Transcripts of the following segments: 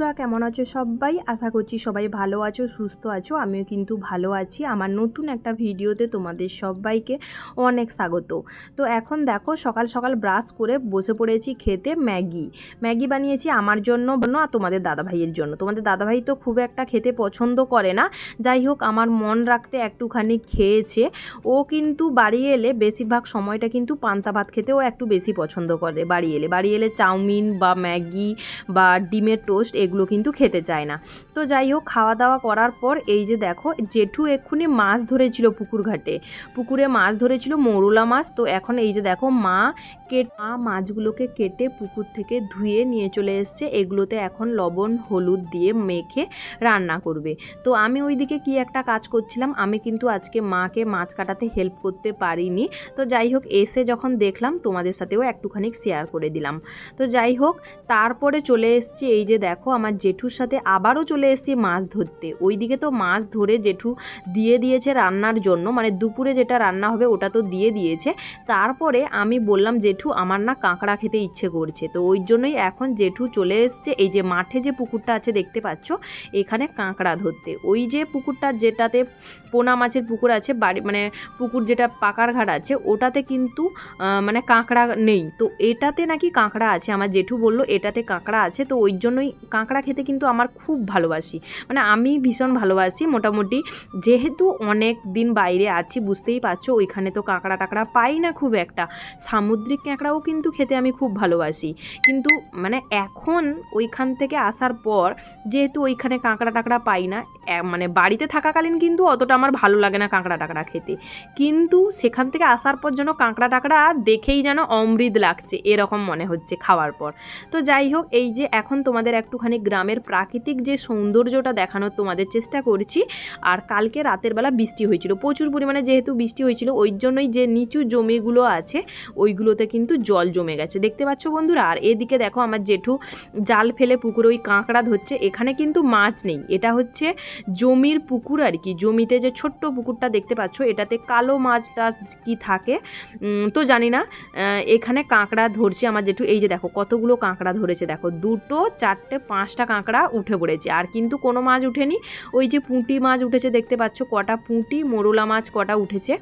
কেমন আছো সবাই? আশা করছি সবাই ভালো আছো, সুস্থ আছো। আমিও কিন্তু ভালো আছি। আমার নতুন একটা ভিডিওতে তোমাদের সবাইকে অনেক স্বাগত। তো এখন দেখো, সকাল সকাল ব্রাশ করে বসে পড়েছি খেতে ম্যাগি। ম্যাগি বানিয়েছি আমার জন্য আর তোমাদের দাদাভাইয়ের জন্য। তোমাদের দাদাভাই তো খুব একটা খেতে পছন্দ করে না। যাই হোক, আমার মন রাখতে একটুখানি খেয়েছে। ও কিন্তু বাড়ি এলে বেশিরভাগ সময়টা কিন্তু পান্তা ভাত খেতেও একটু বেশি পছন্দ করে বাড়ি এলে। বাড়ি এলে চাউমিন বা ম্যাগি বা ডিমের টোস্ট এগুলো কিন্তু খেতে চায় না। তো যাই হোক খাওয়া দাওয়া করার পর এই যে দেখো, জেঠু এক্ষুনি মাছ ধরেছিল পুকুর ঘাটে। পুকুরে মাছ ধরেছিল মৌরলা মাছ। তো এখন এই যে দেখো, মা কেট মাছগুলোকে কেটে পুকুর থেকে ধুয়ে নিয়ে চলে এসছে। এগুলোতে এখন লবণ, হলুদ দিয়ে মেখে রান্না করবে। তো আমি ওইদিকে কি একটা কাজ করছিলাম, আমি কিন্তু আজকে মাকে মাছ কাটাতে হেল্প করতে পারিনি। তো যাই হোক, এসে যখন দেখলাম, তোমাদের সাথেও একটুখানি শেয়ার করে দিলাম। তো যাই হোক, তারপরে চলে এসছি, এই যে দেখো আমার জেঠুর সাথে আবারও চলে এসছি মাছ ধরতে। ওইদিকে তো মাছ ধরে জেঠু দিয়ে দিয়েছে রান্নার জন্য মানে দুপুরে যেটা রান্না হবে ওটা তো দিয়ে দিয়েছে। তারপরে আমি বললাম, জেঠু আমার না কাঁকড়া খেতে ইচ্ছে করছে। তো ওই জন্যই এখন জেঠু চলে এসছে। এই যে মাঠে যে পুকুরটা আছে দেখতে পাচ্ছ, এখানে কাঁকড়া ধরতে। ওই যে পুকুরটা যেটাতে পোনা মাছের পুকুর আছে, বাড়ি মানে পুকুর যেটা পাকার ঘাট আছে, ওটাতে কিন্তু মানে কাঁকড়া নেই। তো এটাতে নাকি কাঁকড়া আছে, আমার জেঠু বলল এটাতে কাঁকড়া আছে। তো ওই জন্যই কাঁকড়া খেতে কিন্তু আমার খুব ভালোবাসি। মানে আমি ভীষণ ভালোবাসি মোটামুটি। যেহেতু অনেক দিন বাইরে আছি, বুঝতেই পারছ, ওইখানে তো কাঁকড়া টাকড়া পাই না খুব একটা। সামুদ্রিক কাঁকড়াও কিন্তু খেতে আমি খুব ভালোবাসি। কিন্তু মানে এখন ওইখান থেকে আসার পর যেহেতু ওইখানে কাঁকড়া টাকড়া পাই না মানে বাড়িতে থাকাকালীন কিন্তু অতটা আমার ভালো লাগে না কাঁকড়া টাকড়া খেতে। কিন্তু সেখান থেকে আসার পর যেন কাঁকড়া টাকড়া দেখেই যেন অমৃত লাগছে, এরকম মনে হচ্ছে খাওয়ার পর। তো যাই হোক, এই যে এখন তোমাদের একটুখানি গ্রামের প্রাকৃতিক যে সৌন্দর্যটা দেখানোর তোমাদের চেষ্টা করছি, আর কালকে রাতের বেলা বৃষ্টি হয়েছিল, প্রচুর পরিমাণে যেহেতু বৃষ্টি হয়েছিল, ওই জন্যই যে নিচু জমিগুলো আছে, ওইগুলোতে কিন্তু জল জমে গেছে। দেখতে পাচ্ছ বন্ধুরা? আর এদিকে দেখো আমার জেঠু জাল ফেলে পুকুরে ওই কাঁকড়া ধরছে। এখানে কিন্তু মাছ নেই। এটা হচ্ছে জমির পুকুর আর কি। জমিতে যে ছোট্ট পুকুরটা দেখতে পাচ্ছ, এটাতে কালো মাছটা কি থাকে তো জানি না। এখানে কাঁকড়া ধরছে আমার জেঠু। এই যে দেখো, কতগুলো কাঁকড়া ধরেছে। দেখো, দুটো, চারটে, পাঁচটা কাঁকড়া উঠে পড়েছে। আর কিন্তু কোনো মাছ উঠেনি। ওই যে পুঁটি মাছ উঠেছে, দেখতে পাচ্ছ, কটা পুঁটি, মোরলা মাছ কটা উঠেছে।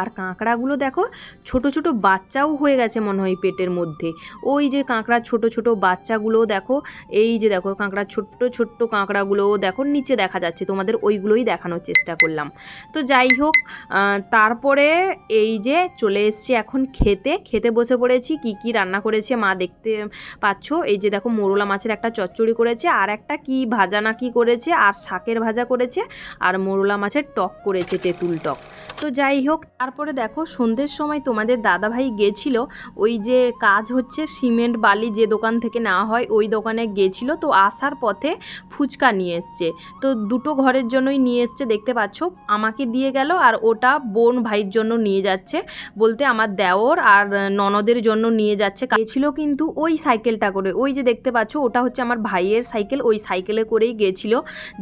আর কাঁকড়াগুলো দেখো, ছোট ছোট বাচ্চাও হয়ে গেছে মনে হয় পেটের মধ্যে। ওই যে কাঁকড়ার ছোট ছোট বাচ্চাগুলোও দেখো, এই যে দেখো কাঁকড়ার ছোট্ট ছোট্ট কাঁকড়াগুলোও দেখো নিচে দেখা যাচ্ছে, তোমাদের ওইগুলোই দেখানোর চেষ্টা করলাম। তো যাই হোক তারপরে এই যে চলে এসছি এখন খেতে। খেতে বসে পড়েছি, কি কি রান্না করেছে মা দেখতে পাচ্ছ। এই যে দেখো মোরলা মাছের একটা চচ্চড়ি করেছে, আর একটা কি ভাজা না কি করেছে, আর শাকের ভাজা করেছে, আর মোরলা মাছের টক করেছে তেঁতুল টক। তো যাই হোক তারপরে দেখো সন্ধ্যের সময় তোমাদের দাদাভাই গেছিল, ওই যে কাজ হচ্ছে সিমেন্ট বালি যে দোকান থেকে নেওয়া হয় ওই দোকানে গেছিল, তো আসার পথে ফুচকা নিয়ে এসছে। তো দুটো ঘরের জন্যই নিয়ে এসছে, দেখতে পাচ্ছ? আমাকে দিয়ে গেল আর ওটা বোন ভাইয়ের জন্য নিয়ে যাচ্ছে, বলতে আমার দেওর আর ননদের জন্য নিয়ে যাচ্ছে। গেছিল কিন্তু ওই সাইকেলটা করে, ওই যে দেখতে পাচ্ছ ওটা হচ্ছে আমার ভাইয়ের সাইকেল, ওই সাইকেলে করেই গেছিল।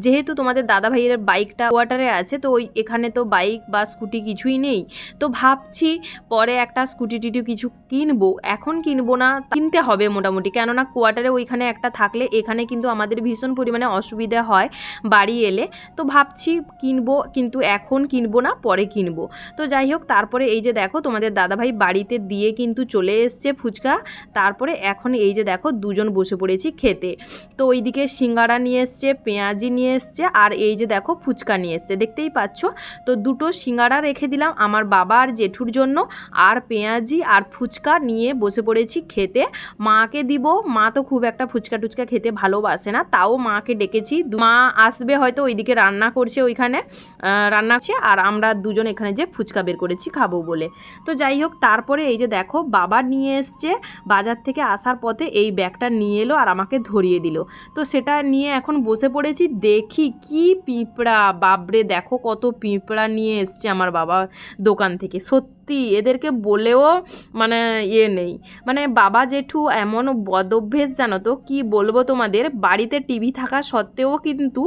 যেহেতু তোমাদের দাদা ভাইয়ের বাইকটা কোয়ার্টারে আছে, তো ওই এখানে তো বাইক বা স্কুটি কিছুই নেই। তো ভাবছি পরে একটা স্কুটি টিটি কিছু কিনবো। এখন কিনবো না, কিনতে হবে মোটামুটি। কেননা কোয়ার্টারে ওইখানে একটা থাকলে এখানে কিন্তু আমাদের ভীষণ পরিমাণে অসুবিধা হয় বাড়ি এলে। তো ভাবছি কিনবো, কিন্তু এখন কিনবো না, পরে কিনবো। তো যাই হোক, তারপরে এই যে দেখো, তোমাদের দাদাভাই বাড়িতে দিয়ে কিন্তু চলে এসছে ফুচকা। তারপরে এখন এই যে দেখো, দুজন বসে পড়েছি খেতে। তো ওইদিকে সিঙ্গারা নিয়ে এসছে, পেঁয়াজি নিয়ে এসছে, আর এই যে দেখো, ফুচকা নিয়ে এসছে। দেখতেই পাচ্ছ? তো দুটো সিঙ্গারা রেখে দিলাম। আমার বাবা আর জেঠুর জন্য আর পেঁয়াজি আর ফুচকা নিয়ে বসে পড়েছি খেতে। মাকে দিব, মা তো খুব একটা ফুচকা টুচকা খেতে ভালোবাসে না, তাও মাকে ডেকেছি। মা আসবে হয়তো ওইদিকে রান্না করছে ওইখানে রান্না করছে আর আমরা দুজন এখানে যে ফুচকা বের করেছি খাব বলে। তো যাই হোক, তারপরে এই যে দেখো, বাবা নিয়ে এসছে, বাজার থেকে আসার পথে এই ব্যাগটা নিয়ে এলো আর আমাকে ধরিয়ে দিল। তো সেটা নিয়ে এখন বসে পড়েছি, দেখি কি পিঁপড়া বাবরে দেখো কত পিঁপড়া নিয়ে এসছে আমার বাবা। দোকান থেকে। সত্যি সত্যি এদেরকে বলেও মানে ইয়ে নেই। মানে বাবা জেঠু এমন বদ অভ্যেস জানো তো, কী বলব তোমাদের? বাড়িতে টিভি থাকা সত্ত্বেও কিন্তু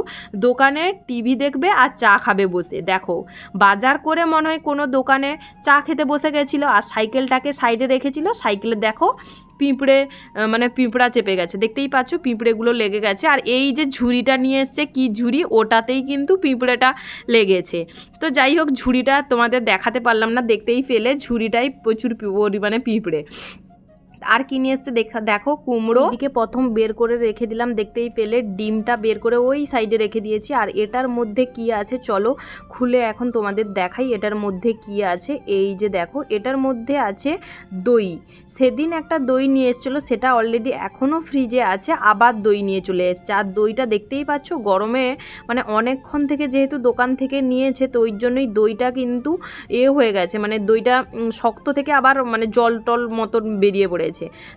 দোকানে টিভি দেখবে আর চা খাবে বসে। দেখো, বাজার করে মনে হয় কোনো দোকানে চা খেতে বসে গেছিল আর সাইকেলটাকে সাইডে রেখেছিল। সাইকেলে দেখো পিঁপড়ে মানে পিঁপড়া চেপে গেছে। দেখতেই পাচ্ছ পিঁপড়েগুলো লেগে গেছে। আর এই যে ঝুড়িটা নিয়ে এসছে, কি ঝুড়ি? ওটাতেই কিন্তু পিঁপড়েটা লেগেছে। তো যাই হোক, ঝুড়িটা তোমাদের দেখাতে পারলাম না, দেখতেই পেলে ঝুড়িটাই প্রচুর পরিমাণে পিঁপড়ে। আর কি নিয়ে এসছে দেখা, দেখো, কুমড়ো। এদিকে প্রথম বের করে রেখে দিলাম, দেখতেই পেলে ডিমটা বের করে ওই সাইডে রেখে দিয়েছি। আর এটার মধ্যে কি আছে চলো, খুলে এখন তোমাদের দেখাই এটার মধ্যে কি আছে। এই যে দেখো, এটার মধ্যে আছে দই। সেদিন একটা দই নিয়ে এসেছিল, সেটা অলরেডি এখনও ফ্রিজে আছে, আবার দই নিয়ে চলে এসছে। আর দইটা দেখতেই পাচ্ছ, গরমে মানে অনেকক্ষণ থেকে যেহেতু দোকান থেকে নিয়েছে, তো ওই জন্যই দইটা কিন্তু এ হয়ে গেছে। মানে দইটা শক্ত থেকে আবার মানে জল টল মতন বেরিয়ে পড়েছে।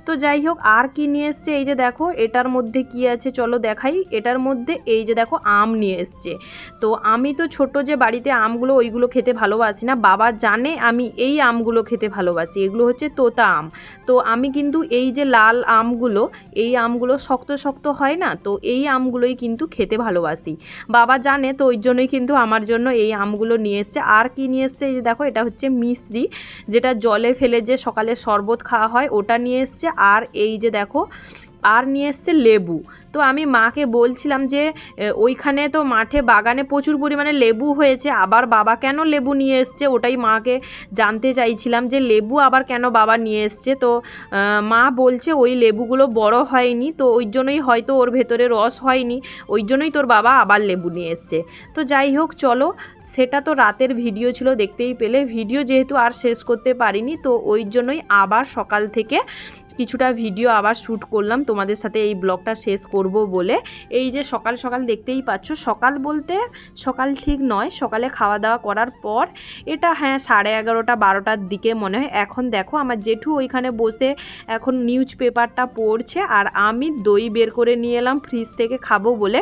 তো যাই হোক, আর কি নিয়ে এসছে? এই যে দেখো, এটার মধ্যে কি আছে? চলো দেখাই। এটার মধ্যে এই যে দেখো, আম নিয়ে এসছে। তো আমি তো ছোট যে বাড়িতে আমগুলো, ওইগুলো খেতে ভালোবাসি না। বাবা জানে আমি এই আমগুলো খেতে ভালোবাসি। এগুলো হচ্ছে তোতা আম। তো আমি কিন্তু এই যে লাল আমগুলো, এই আমগুলো শক্ত শক্ত হয় না? তো এই আমগুলোই কিন্তু খেতে ভালোবাসি। বাবা জানে, তো ওই জন্যই কিন্তু আমার জন্য এই আমগুলো নিয়ে এসছে। আর কি নিয়ে এসছে? এই যে দেখো, এটা হচ্ছে মিশ্রি, যেটা জলে ফেলে যে সকালে শরবত খাওয়া হয়, ওটা নিয়ে এসছে। আর এই যে দেখো আর নিয়ে এসছে লেবু। তো আমি মাকে বলছিলাম যে ওইখানে তো মাঠে বাগানে প্রচুর পরিমাণে লেবু হয়েছে, আবার বাবা কেন লেবু নিয়ে এসছে? ওটাই মাকে জানতে চাইছিলাম যে, লেবু আবার কেন বাবা নিয়ে এসছে? তো মা বলছে ওই লেবুগুলো বড় হয়নি, তো ওই জন্যই হয়তো ওর ভেতরে রস হয়নি, ওই জন্যই তোর বাবা আবার লেবু নিয়ে এসছে। তো যাই হোক, চলো, সেটা তো রাতের ভিডিও ছিল, দেখতেই পেলে। ভিডিও যেহেতু আর শেষ করতে পারিনি, তো ওই জন্যই আবার সকাল থেকে কিছুটা ভিডিও আবার শ্যুট করলাম। তোমাদের সাথে এই ব্লগটা শেষ করব বলে। এই যে সকাল সকাল দেখতেই পাচ্ছ, সকাল বলতে সকাল ঠিক নয়, সকালে খাওয়া দাওয়া করার পর এটা হ্যাঁ সাড়ে এগারোটা, বারোটার দিকে মনে হয়। এখন দেখো, আমার জেঠু ওইখানে বসে এখন নিউজ পেপারটা পড়ছে, আর আমি দই বের করে নিয়ে এলাম ফ্রিজ থেকে খাব বলে।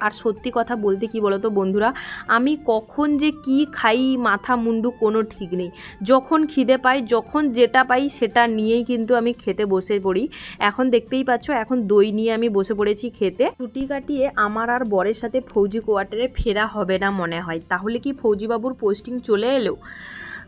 আর সত্যি কথা বলতে কি বলতো বন্ধুরা, আমি কখন যে কি খাই মাথা মুন্ডু কোনো ঠিক নেই। যখন খিদে পাই, যখন যেটা পাই সেটা নিয়েই কিন্তু আমি খেতে বসে পড়ি। এখন দেখতেই পাচ্ছ, এখন দই নিয়ে আমি বসে পড়েছি খেতে। ছুটি কাটিয়ে আমার আর বরের সাথে ফৌজি কোয়ার্টারে ফেরা হবে না মনে হয়। তাহলে কি ফৌজিবাবুর পোস্টিং চলে এলো?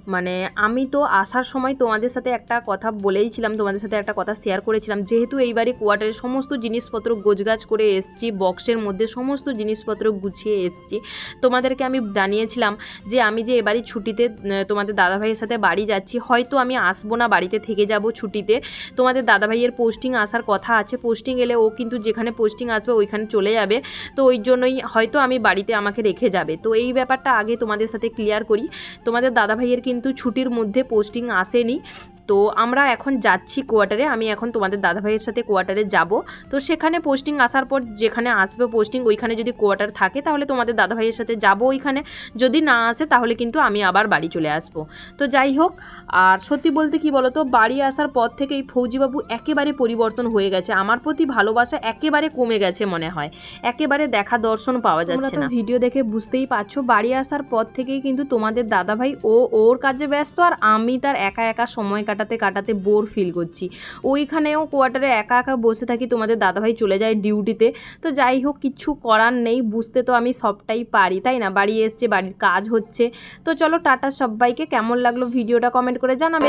মানে আমি তো আসার সময় তোমাদের সাথে একটা কথা বলেইছিলাম তোমাদের সাথে একটা কথা শেয়ার করেছিলাম। যেহেতু এইবারে কোয়ার্টারে সমস্ত জিনিসপত্র গোছগাছ করে এসছি বক্সের মধ্যে সমস্ত জিনিসপত্র গুছিয়ে এসছি, তোমাদেরকে আমি জানিয়েছিলাম যে আমি যে এবারে ছুটিতে তোমাদের দাদাভাইয়ের সাথে বাড়ি যাচ্ছি, হয়তো আমি আসব না, বাড়িতে থেকে যাব ছুটিতে। তোমাদের দাদাভাইয়ের পোস্টিং আসার কথা আছে পোস্টিং এলে ও কিন্তু যেখানে পোস্টিং আসবে ওইখানে চলে যাবে। তো ওই জন্যই হয়তো আমি বাড়িতে আমাকে রেখে যাবে। তো এই ব্যাপারটা আগে তোমাদের সাথে ক্লিয়ার করি। তোমাদের দাদাভাইয়ের কিন্তু ছুটির মধ্যে পোস্টিং আসেনি। তো আমরা এখন যাচ্ছি কোয়ার্টারে আমি এখন তোমাদের দাদাভাইয়ের সাথে কোয়ার্টারে যাব। তো সেখানে পোস্টিং আসার পর যেখানে আসবে পোস্টিং ওইখানে যদি কোয়ার্টার থাকে তাহলে তোমাদের দাদাভাইয়ের সাথে যাব ওইখানে। যদি না আসে তাহলে কিন্তু আমি আবার বাড়ি চলে আসব। তো যাই হোক আর সত্যি বলতে কি বলতো বাড়ি আসার পর থেকে এই ফৌজিবাবু একেবারে পরিবর্তন হয়ে গেছে। আমার প্রতি ভালোবাসা একেবারে কমে গেছে মনে হয়। একেবারে দেখা দর্শন পাওয়া যাচ্ছে না। ভিডিও দেখে বুঝতেই পারছ বাড়ি আসার পর থেকেই কিন্তু তোমাদের দাদাভাই ও ওর কাজে ব্যস্ত আর আমি তার একা একা সময় কাটাতে কাটাতে বোর ফিল করছি। ওইখানেও কোয়ার্টারে একা একা বসে থাকি, তোমাদের দাদাভাই চলে যায় ডিউটিতে তো যাই হোক, কিছু করার নেই, বুঝতে তো আমি সবটাই পারি, তাই না? বাড়ি এসছে, বাড়ির কাজ হচ্ছে। তো চলো টাটা সবাইকে, কেমন লাগল ভিডিওটা কমেন্ট করে জানাবে।